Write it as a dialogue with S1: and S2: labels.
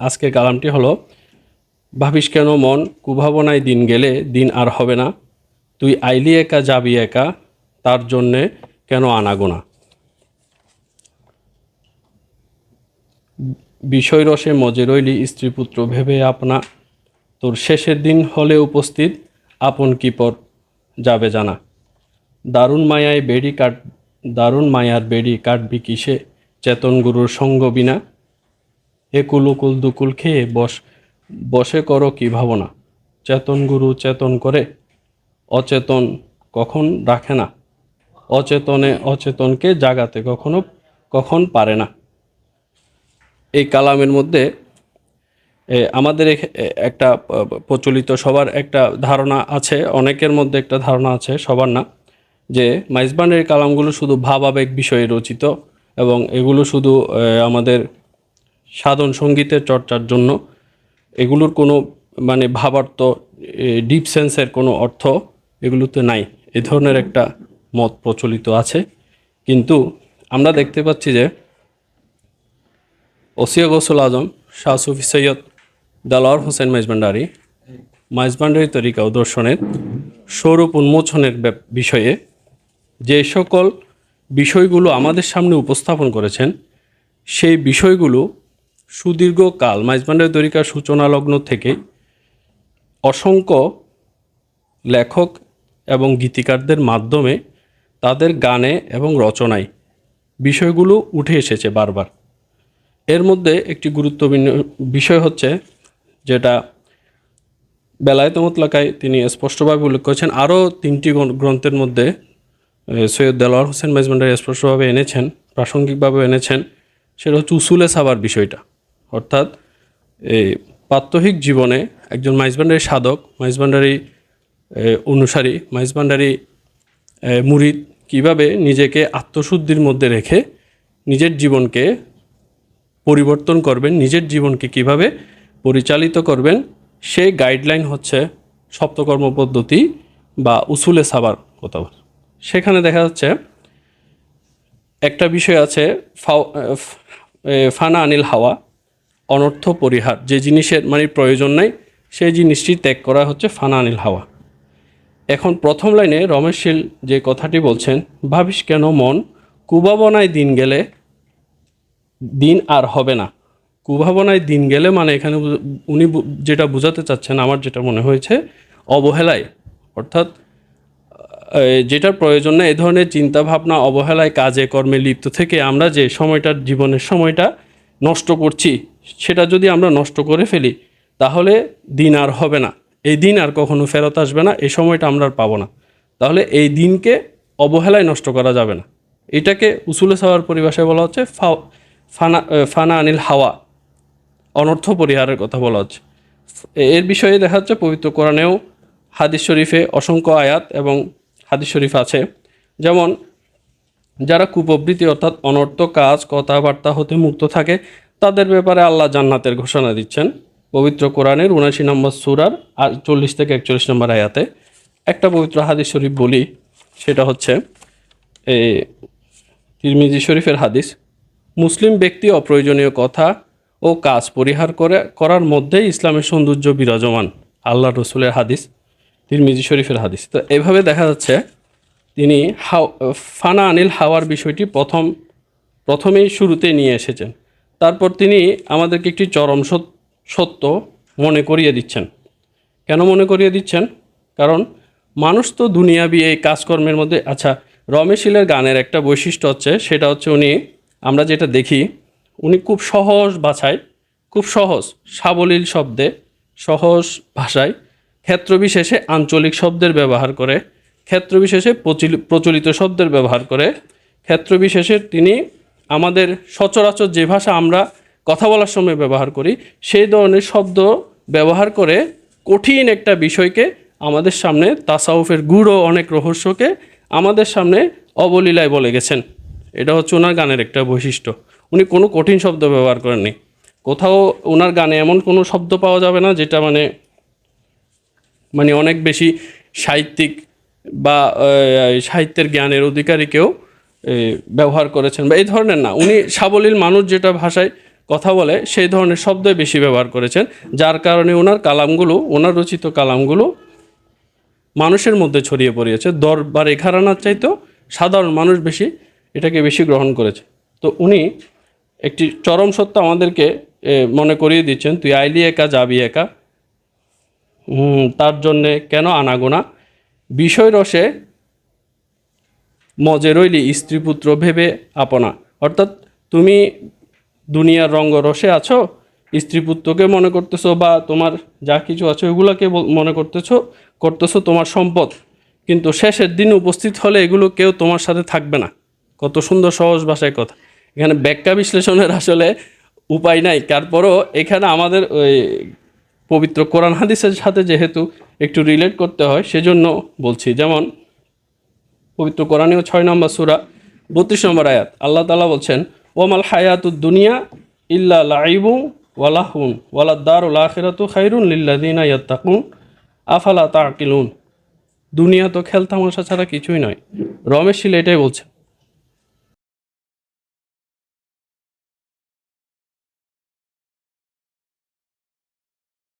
S1: আজকের কালামটি হলো, ভাবিস কেন মন কুভাবনায় দিন গেলে দিন আর হবে না। তুই আইলি একা, যাবি একা, তার জন্যে কেন আনাগোনা বিষয় রসে মজে রইলি স্ত্রী পুত্র, ভেবে আপনা, তোর শেষের দিন হলে উপস্থিত, আপন কি পর যাবে জানা? দারুণ মায়ায় বেড়ি কাট, দারুণ মায়ার বেড়ি কাটবি কিসে? চেতন গুরুর সঙ্গ বিনা। একুল উকুল দুকুল খেয়ে বস, বসে করো কি ভাবনা? চেতন গুরু চেতন করে, অচেতন কখন রাখে না? অচেতনে অচেতনকে জাগাতে কখনো, কখন পারে না। এই কালামের মধ্যে আমাদের একটা প্রচলিত সবার একটা ধারণা আছে, অনেকের মধ্যে একটা ধারণা আছে, সবার না, যে মাইজবানের কালামগুলো শুধু ভাবাবেগ বিষয়ে রচিত এবং এগুলো শুধু আমাদের সাধন সঙ্গীতের চর্চার জন্য। এগুলোর কোনো মানে ভাবার্থ ডিপ সেন্সের কোনো অর্থ এগুলোতে নাই। এ ধরনের একটা মত প্রচলিত আছে। কিন্তু আমরা দেখতে পাচ্ছি যে ওসিয়া গৌসুল আজম, শাহ সুফি সৈয়দ দালাওয়ার হোসেন মাইজবান্ডারি মাইজবান্ডারি তরিকা ও দর্শনের স্বরূপ উন্মোচনের বিষয়ে যে সকল বিষয়গুলো আমাদের সামনে উপস্থাপন করেছেন, সেই বিষয়গুলো সুদীর্ঘ কাল মাইজবান্ডারি তরিকার সূচনা লগ্ন থেকে অসংখ্য লেখক এবং গীতিকারদের মাধ্যমে তাদের গানে এবং রচনায় বিষয়গুলো উঠে এসেছে বারবার। এর মধ্যে একটি গুরুত্বপূর্ণ বিষয় হচ্ছে যেটা বেলায়েত মতলাকায় তিনি স্পষ্টভাবে উল্লেখ করেছেন। আরও তিনটি গ্রন্থের মধ্যে সৈয়দ দেলোয়ার হোসেন মেজমান্ডারি স্পষ্টভাবে এনেছেন প্রাসঙ্গিকভাবে এনেছেন, সেটা হচ্ছে উসুলে সাবার বিষয়টা। অর্থাৎ এই প্রাত্যহিক জীবনে একজন মাইজবান্ডারি সাধক মাইজবান্ডারি অনুসারী মাইজবান্ডারি মুরিদ কীভাবে নিজেকে আত্মশুদ্ধির মধ্যে রেখে নিজের জীবনকে পরিবর্তন করবেন, নিজের জীবনকে কীভাবে পরিচালিত করবেন সেই গাইডলাইন হচ্ছে সপ্তকর্ম পদ্ধতি বা উসুলে সাবার কথা সেখানে দেখা যাচ্ছে একটা বিষয় আছে ফানা আনিল হাওয়া। অনর্থ পরিহার, যে জিনিসের মানে প্রয়োজন নাই, সেই জিনিসটি ত্যাগ করা হচ্ছে ফানানিল হাওয়া। এখন প্রথম লাইনে রমেশশীল যে কথাটি বলছেন, ভাবিস কেন মন? কুবাবনায় দিন গেলে দিন আর হবে না। কুভাবনায় দিন গেলে মানে এখানে উনি যেটা বোঝাতে চাচ্ছেন, আমার যেটা মনে হয়েছে, অবহেলায়। অর্থাৎ যেটার প্রয়োজন না এ ধরনের চিন্তা ভাবনা অবহেলায় কাজে কর্মে লিপ্ত থেকে আমরা যে সময়টার, জীবনের সময়টা নষ্ট করছি সেটা যদি আমরা নষ্ট করে ফেলি, তাহলে দিন আর হবে না। এই দিন আর কখনো ফেরত আসবে না, এই সময়টা আমরা আর পাবো না। তাহলে এই দিনকে অবহেলায় নষ্ট করা যাবে না। এটাকে উসুলে সাওয়ার পরিভাষায় বলা হচ্ছে ফানা ফানা আনিল হাওয়া। অনর্থ পরিহারের কথা বলা হচ্ছে। এর বিষয়ে দেখা যাচ্ছে পবিত্র কোরআনেও হাদিস শরীফে অসংখ্য আয়াত এবং হাদিস শরীফ আছে। যেমন, যারা কুপ্রবৃত্তি অর্থাৎ অনর্থ কাজ, কথাবার্তা হতে মুক্ত থাকে তাদের ব্যাপারে আল্লাহ জান্নাতের ঘোষণা দিচ্ছেন। পবিত্র কোরআনের উনাশি নম্বর সুরার চল্লিশ থেকে একচল্লিশ নম্বর আয়াতে। একটা পবিত্র হাদিস শরীফ বলি, সেটা হচ্ছে এই তিরমিজি শরীফের হাদিস। মুসলিম ব্যক্তি অপ্রয়োজনীয় কথা ও কাজ পরিহার করে, করার মধ্যেই ইসলামের সৌন্দর্য বিরাজমান, আল্লাহ রসুলের হাদিস, তিরমিজি শরীফের হাদিস। তো এভাবে দেখা যাচ্ছে, তিনি হাও, ফানা আনিল হাওয়ার বিষয়টি প্রথম, প্রথমেই শুরুতে নিয়ে এসেছেন। তারপর তিনি আমাদেরকে একটি চরম সত্য মনে করিয়ে দিচ্ছেন। কেন মনে করিয়ে দিচ্ছেন? কারণ মানুষ তো দুনিয়াবি এই কাজকর্মের মধ্যে আচ্ছা রমেশিলের গানের একটা বৈশিষ্ট্য হচ্ছে, সেটা হচ্ছে উনি, আমরা যেটা দেখি, উনি খুব সহজ ভাষায়, খুব সহজ, সাবলীল শব্দে, সহজ ভাষায় ক্ষেত্রবিশেষে আঞ্চলিক শব্দের ব্যবহার করে, ক্ষেত্রবিশেষে প্রচলি- প্রচলিত শব্দের ব্যবহার করে, ক্ষেত্রবিশেষে তিনি আমাদের সচরাচর যে ভাষা আমরা কথা বলার সময় ব্যবহার করি, সেই ধরনের শব্দ ব্যবহার করে কঠিন একটা বিষয়কে আমাদের সামনে, তাসাউফের গুড়ো অনেক রহস্যকে আমাদের সামনে অবলীলায় বলে গেছেন। এটা হচ্ছে ওনার গানের একটা বৈশিষ্ট্য। উনি কোনো কঠিন শব্দ ব্যবহার করেননি। কোথাও ওনার গানে এমন কোনো শব্দ পাওয়া যাবে না, যেটা মানে মানে অনেক বেশি সাহিত্যিক বা সাহিত্যের জ্ঞানের অধিকারী কেউ ব্যবহার করেছেন বা এই ধরনের না। উনি সাবলীল মানুষ যেটা ভাষায় কথা বলে, সেই ধরনের শব্দই বেশি ব্যবহার করেছেন, যার কারণে ওনার কালামগুলো, ওনার রচিত কালামগুলো মানুষের মধ্যে ছড়িয়ে পড়িয়েছে। দরবারে ঘরানার চাইতেও সাধারণ মানুষ বেশি এটাকে বেশি গ্রহণ করেছে। তো উনি একটি চরম সত্য আমাদেরকে মনে করিয়ে দিচ্ছেন, তুই আইলি একা, যাবি একা। তার জন্যে কেন আনাগোনা? বিষয় রসে মজে রইলি স্ত্রী পুত্র ভেবে আপনা। অর্থাৎ তুমি দুনিয়ার রঙ্গ রসে আছো, স্ত্রীপুত্রকে মনে করতেছো বা তোমার যা কিছু আছে ওগুলোকে মনে করতেছো করতেছো তোমার সম্পদ। কিন্তু শেষের দিন উপস্থিত হলে এগুলো কেউ তোমার সাথে থাকবে না। কত সুন্দর সহজ ভাষায় কথা। এখানে ব্যাখ্যা বিশ্লেষণের আসলে উপায় নাই। তারপরও এখানে আমাদের ওই পবিত্র কোরআন হাদিসের সাথে যেহেতু একটু রিলেট করতে হয়, সেজন্য বলছি। যেমন পবিত্র কোরআনীয় ছয় নম্বর সুরা, বত্রিশ নম্বর আয়াত। আল্লাহ তালা বলছেন ওমাল হায়াতুদ দুনিয়া ইল্লা লাইবু ওয়ালাহুন ওয়ালা দারুল আখিরাতু খাইরুন লিল্লাদিনা ইয়াত্তাকুন, আফালা তাকিলুন দুনিয়া তো খেল তামাশা ছাড়া কিছুই নয়। রমেশ শিল এটাই বলছেন